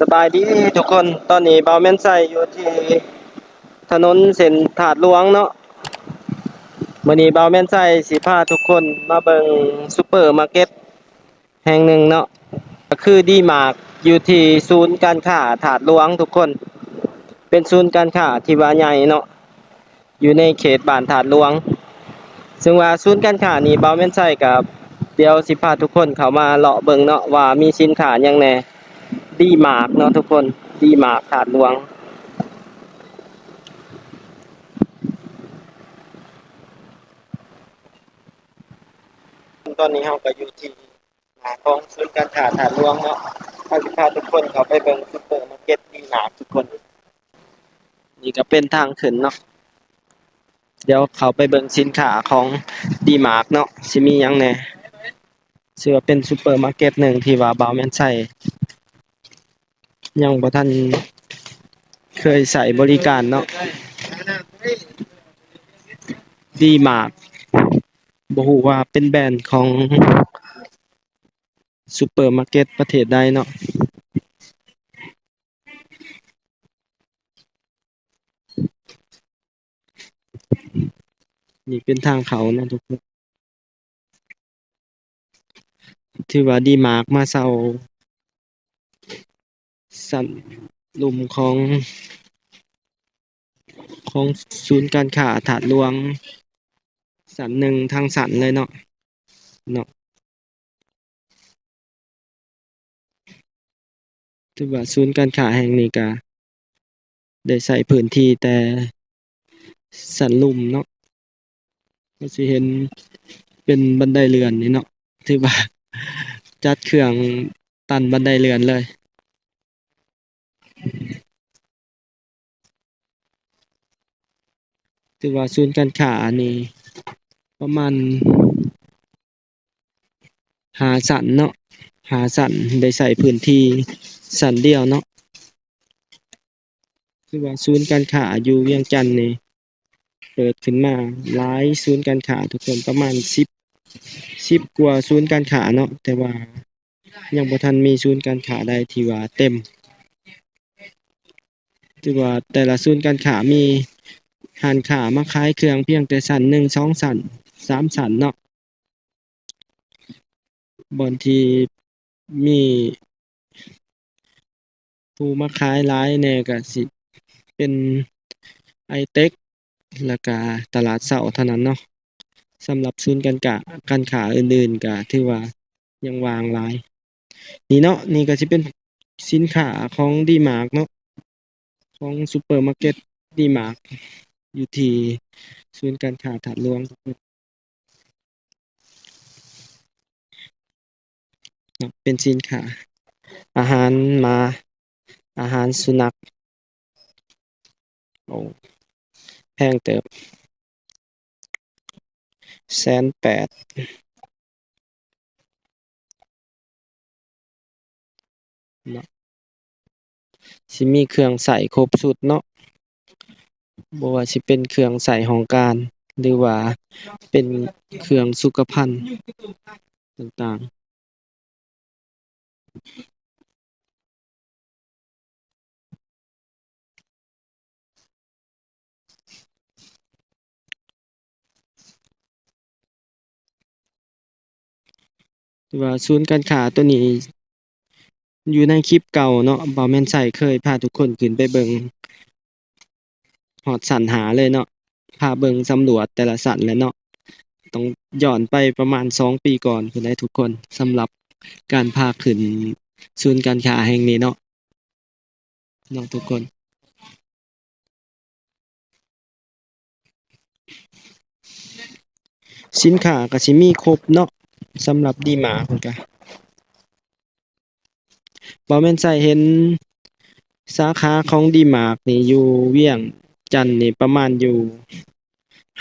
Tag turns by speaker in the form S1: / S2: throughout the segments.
S1: สบายดีทุกคนตอนนี้เบาแม่นใส่อยู่ที่ถนนเส้นถาดหลวงเนาะมื้อนี้เบาแม่นใส่สิพาทุกคนมาเบิงซุปเปอร์มาร์เก็ตแห่งหนึ่งเนาะก็คือดีมาร์กอยู่ที่ศูนย์การค้าถาดหลวงทุกคน เป็นศูนย์การค้าที่ว่าใหญ่เนาะอยู่ในเขตบ้านถาดหลวง ซึ่งว่าศูนย์การค้านี้เบาแม่นใส่กับเดี๋ยวสิพาทุกคนเขามาเลาะเบิงเนาะว่ามีสินค้าหยังแห ดีมากเนาะทุกคนดีมากถาดหลวง ตอนนี้เราก็อยู่ที่หนาของศูนย์การค้าถาดหลวงเนาะเราจะพาทุกคนเขาไปเบิ่งซุปเปอร์มาร์เก็ตดีมากทุกคน นี่ก็เป็นทางขึ้นเนาะเดี๋ยวเขาไปเบิ่งสินค้าของดีมาร์กเนาะสิมีหยังแหน่ชื่อว่าเป็นซุปเปอร์มาร์เก็ตหนึ่งที่ว่าบาวแมนใช้ ยังบ่ทันเคยใส่บริการเนาะดีมากบ่ฮู้ว่าเป็นแบรนด์ของซูเปอร์มาร์เก็ตประเทศใดเนาะนี่เป็นทางเขานะทุกคนถือว่าดีมากมาเซา สันลุมของ ของศูนย์การค้าถาดหลวง สันหนึ่งทางสันเลยเนาะเนาะถือว่าศูนย์การค้าแห่งนี้ก็ได้ใส่พื้นที่แต่สันลุมเนาะก็สิเห็นเป็นบันไดเลื่อนนี่เนาะถือว่าจัดเครื่องตันบันไดเลื่อนเลย ถือว่าศูนย์การค้านี่ประมาณหาสันเนาะหาสันได้ใส่พื้นที่สันเดียวเนาะคือว่าศูนย์การค้าอยู่เวียงจันทน์นี่เปิดขึ้นมาหลายศูนย์การค้าทุกคนประมาณ10 10กว่าศูนย์การค้าเนาะแต่ว่ายังบ่ทันมีศูนย์การค้าใดที่ว่าเต็ม ถือว่าแต่ละศูนย์การค้ามีร้านค้ามาขายเครื่องเพียงแต่ชั้นหนึ่งสองชั้นสามชั้นเนาะบอนที่มีผู้มาขายหลายแน่ก็สิ เป็นไอเต็กแล้วก็ตลาดเช้าเท่านั้นเนาะสำหรับศูนย์การค้าการค้าอื่นๆก็ถือว่ายังวางหลาย นี่เนาะนี่ก็สิเป็นสินค้าของ D-Mart เนาะ ของซุปเปอร์มาร์เก็ต D-Mart อยู่ที่ศูนย์การค้าถาดหลวงเป็นสินค้าอาหารมาอาหารสุนัขโอ้แพงเติบแสนแปดเนาะ สิมีเครื่องใช้ครบชุดเนาะบ่ว่าสิเป็นเครื่องใช้ของการ หรือว่าเป็นเครื่องสุขภัณฑ์ต่างต่างถือว่าศูนย์การค้าตัวนี้ อยู่ในคลิปเก่าเนาะบ่แม่นใช้เคยพาทุกคนขึ้นไปเบิงฮอดชั้นหาเลยเนาะพาเบิงสำรวจแต่ละชั้นเลยเนาะต้องย้อนไปประมาณสองปีก่อนพู้นเด้ทุกคนสำหรับการพาขึ้นศูนย์การค้าแห่งนี้เนาะเนาะทุกคนสินค้าก็สิมีครบเนาะสำหรับ D-Mart เพิ่นก็ บ่แม่นใช้เห็นสาขาของ D-Mart นี่อยู่เวียงจันทน์นี่ประมาณอยู่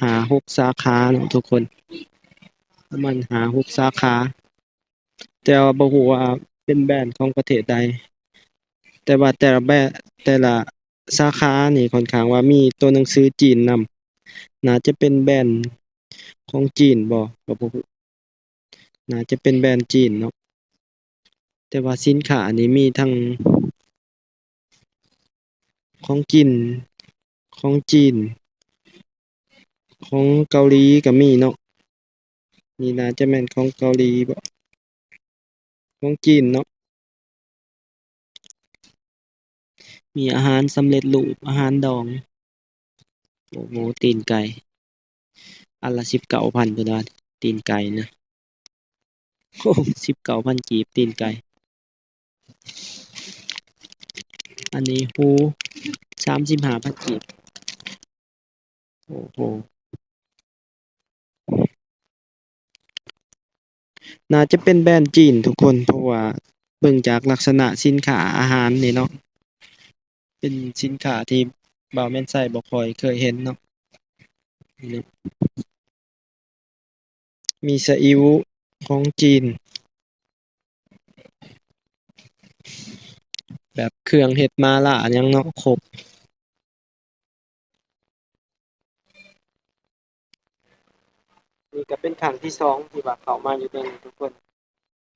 S1: ห้าหกสาขาเนาะทุกคน ประมาณห้าหกสาขา แต่ว่าบ่ฮู้ว่าเป็นแบรนด์ของประเทศใด แต่ว่าแต่ละแบรนด์แต่ละสาขานี่ค่อนข้างว่ามีตัวหนังสือจีนนำน่าจะเป็นแบรนด์ของจีนบ่ก็บ่ฮู้น่าจะเป็นแบรนด์จีนเนาะ แต่ว่าสินค้านี่มีทั้งของกิน ของจีน ของเกาหลีก็มีเนาะนี่น่าจะแม่นของเกาหลีบ่ของจีนเนาะมีอาหารสำเร็จรูปอาหารดองโอ้โหตีนไก่อันละ19,000พุ่นว่าตีนไก่นะโอ้19,000กีบตีนไก่ อันนี้หู35,000กีบโอ้โฮน่าจะเป็นแบรนด์จีนทุกคน เพราะว่าเบิ่งจากลักษณะสินค้าอาหารนี่เนาะ เป็นสินค้าที่บ่าวแม่นไส้บ่ค่อยเคยเห็นเนาะ มีซีอิ๊วของจีน แบบเครื่องเฮ็ดมาล่าหยังเนาะครบนี่ก็เป็นครั้งที่2ที่ว่าเข้ามาอยู่ในนี้ทุกคน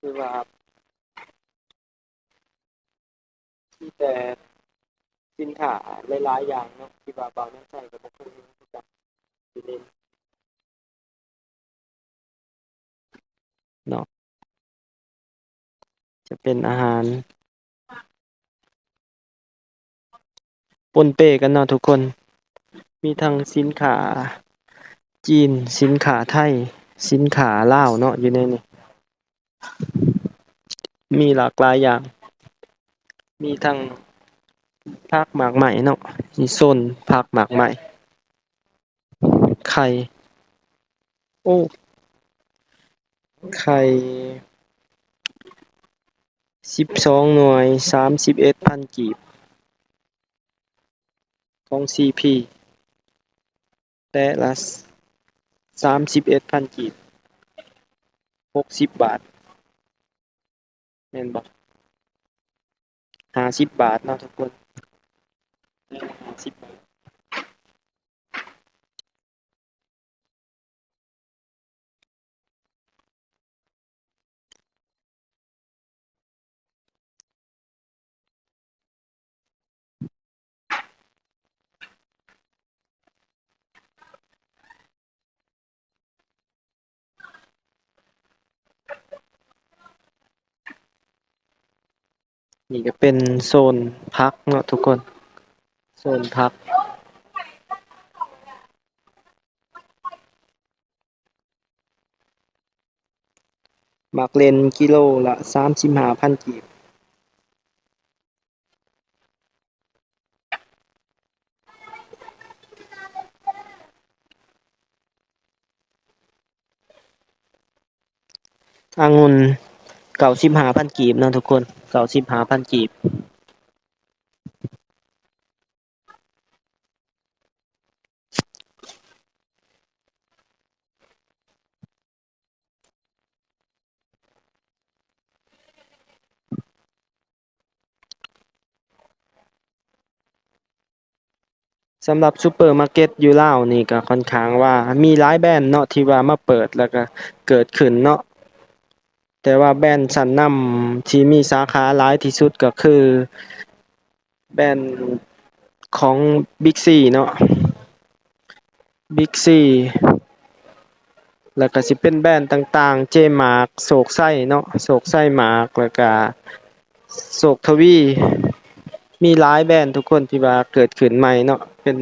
S1: คือว่ามีแต่สินค้าหลายๆอย่างเนาะที่ว่าบ่าวแม่นไส้ก็บ่เคยเห็นคือกันอยู่ในนี้เนาะจะเป็นอาหาร ปนเปกันเนาะทุกคน มีทั้งสินค้าจีน สินค้าไทย สินค้าลาวเนาะอยู่ในนี้มีหลากหลายอย่าง มีทั้งผักหมากไหม้เนาะมีโซนผักหมากไหม้ไข่ โอ้ ไข่12หน่วย31,000กีบ ของ CP แต่ละ31พันกีบ60บาทแม่นบ่50บาทเนาะทุกคน แต่ละ 50 บาท นี่ก็เป็นโซนผักเนาะทุกคน โซนผัก มักเลนกิโลละ35,000กีบอางุ่น95,000กีบเนาะทุกคน 95,000กีบสำหรับซูเปอร์มาร์เก็ตอยู่ลาวนี่ก็ค่อนข้างว่ามีหลายแบรนด์เนาะที่ว่ามาเปิดแล้วก็เกิดขึ้นเนาะ แต่ว่าแบรนด์ชั้นนำที่มีสาขาหลายที่สุดก็คือ แบรนด์ของ Big C เนาะ Big C แล้วก็สิเป็นแบรนด์ต่างๆ J Mart โศกไส้เนาะโศกไส้มากแล้วก็โศกทวี มีหลายแบรนด์ทุกคนที่ว่าเกิดขึ้นใหม่เนาะเป็น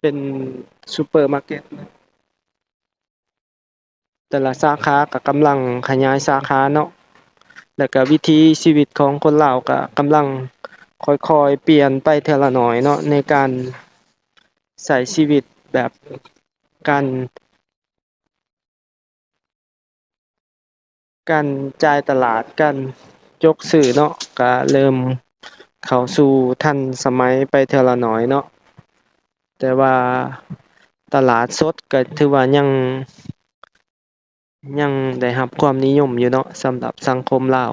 S1: เป็นซูเปอร์มาร์เก็ต แต่ละสาขาก็กำลังขยายสาขาเนาะแล้วก็วิถีชีวิตของคนลาวก็กำลังค่อยๆเปลี่ยนไปเทละหน้อยเนาะในการใช้ชีวิตแบบการการจ่ายตลาดการยกซื้อเนาะก็เริ่มเข้าสู่ทันสมัยไปเทละหน้อยเนาะแต่ว่าตลาดสดก็ถือว่ายัง ยังได้รับความนิยมอยู่เนาะสำหรับสังคมลาว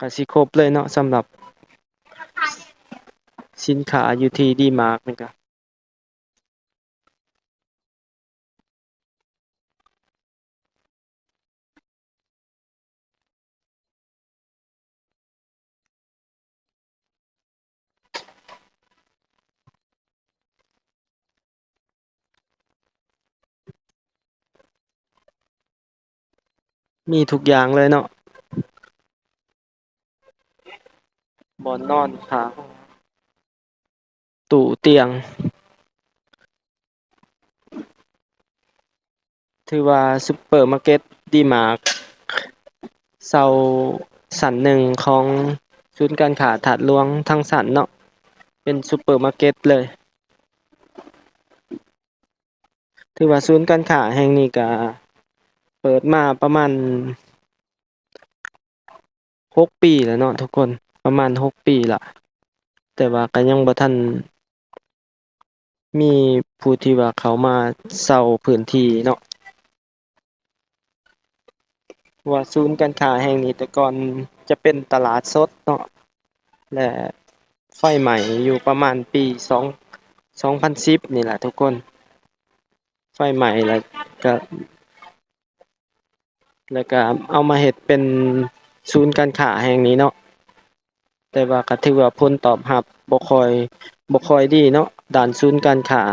S1: ก็สิครบเลยเนาะสำหรับสินค้าอยู่ที่ดีมาร์กนี่ก็ มีทุกอย่างเลยเนาะบอนนอนผ้าห่มตู้เตียง ถือว่าซุปเปอร์มาร์เก็ตดีมากเซาชั้นหนึ่งของศูนย์การค้าถาดหลวงทั้งชั้นเนาะเป็นซุปเปอร์มาร์เก็ตเลย ถือว่าศูนย์การค้าแห่งนี้ก็ เปิดมาประมาณหกปีแล้วเนาะทุกคนประมาณหกปีละแต่ว่าก็ยังบ่ทันมีผู้ที่ว่าเขามาเช่าพื้นที่เนาะว่าศูนย์การค้าแห่งนี้แต่ก่อนจะเป็นตลาดสดเนาะและไฟไหม้อยู่ประมาณปีสองสองพันสิบนี่ล่ะทุกคน ไฟไหม้แล้วก็ แล้วก็เอามาเฮ็ดเป็นศูนย์การค้าแห่งนี้เนาะแต่ว่าก็ถือว่าผลตอบรับบ่ค่อยบ่ค่อยดีเนาะด้านศูนย์การค้า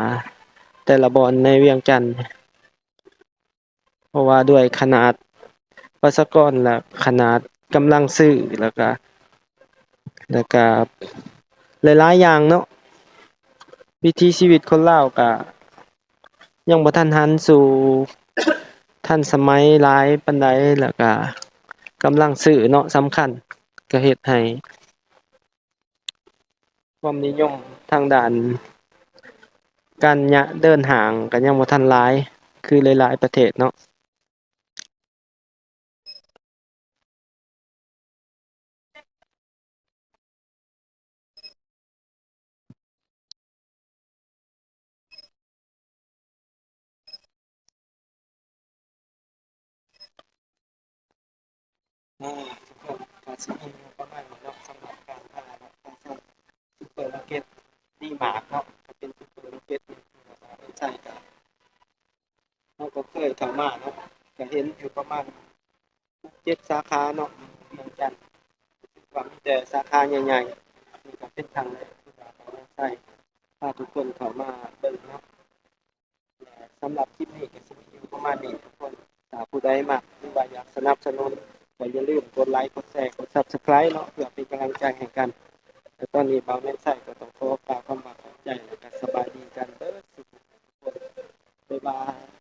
S1: แต่ละบ่อนในเวียงจันทน์เพราะว่าด้วยขนาดประชากรและขนาดกำลังซื้อแล้วก็แล้วก็หลายๆอย่างเนาะวิถีชีวิตคนลาวก็ยังบ่ทันหันสู่ ทันสมัยหลายปานใดแล้วก็กำลังซื้อเนาะสำคัญก็เฮ็ดให้ความนิยมทางด้าน การยะเดินห้างก็ยังบ่ทันหลาย คือหลายๆประเทศเนาะ นี่ทุกคนก็สิมีประมาณนี้เนาะสำหรับการพาเนาะขอซุปเปอร์มาร์เก็ตดีมากเนาะก็เป็นซุปเปอร์มาร์เก็ตที่ว่าใช้ก็เราก็เคยเข้ามาเนาะก็เห็นอยู่ประมาณ7สาขาเนาะเวียงจันทน์ว่ามีแต่สาขาใหญ่ๆนี่ก็เป็นครั้งแรกที่เราใช้าทุกคนเข้ามาเบิ่งเนาะสำหรับคลิปนี้ก็สิมีอยู่ประมาณนี้ทุกคนถ้าผู้ใดมักหรือว่าอยากสนับสนุน ก็อย่าลืมกดไลค์กดแชร์กด Subscribe เนาะเพื่อเป็นกำลังใจให้กันและตอนนี้เบาแม่นใส่ก็ต้องขอฝากความหวังใจและก็สบายดีกันเด้อสุขคนบ๊ายบาย